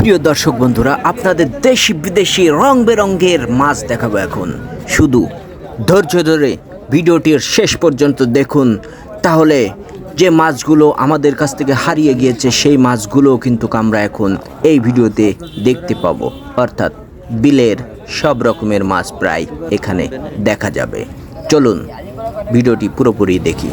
সুপ্রিয় দর্শক বন্ধুরা, আপনাদের দেশি বিদেশি রং বেরঙ্গের মাছ দেখাবো এখন। শুধু ধৈর্য ধরে ভিডিওটির শেষ পর্যন্ত দেখুন, তাহলে যে মাছগুলো আমাদের কাছ থেকে হারিয়ে গিয়েছে, সেই মাছগুলো কিন্তু আমরা এখন এই ভিডিওতে দেখতে পাবো। অর্থাৎ বিলের সব রকমের মাছ প্রায় এখানে দেখা যাবে। চলুন ভিডিওটি পুরোপুরি দেখি।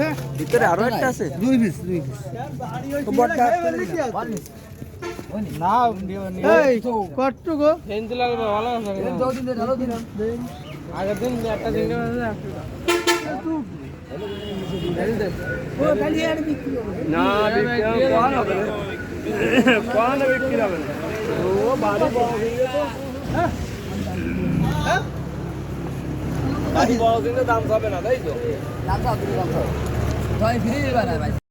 রে। ভিতরে আরো একটা আছে দুই পিস দুই পিস বড়টা এই কট্টু গো যতদিন ধরে ঢালো দিলাম ও খালি আর বিক্রি হবে দাম দাও তুমি দাম দাও ফ্রি দিবা না। ভাই।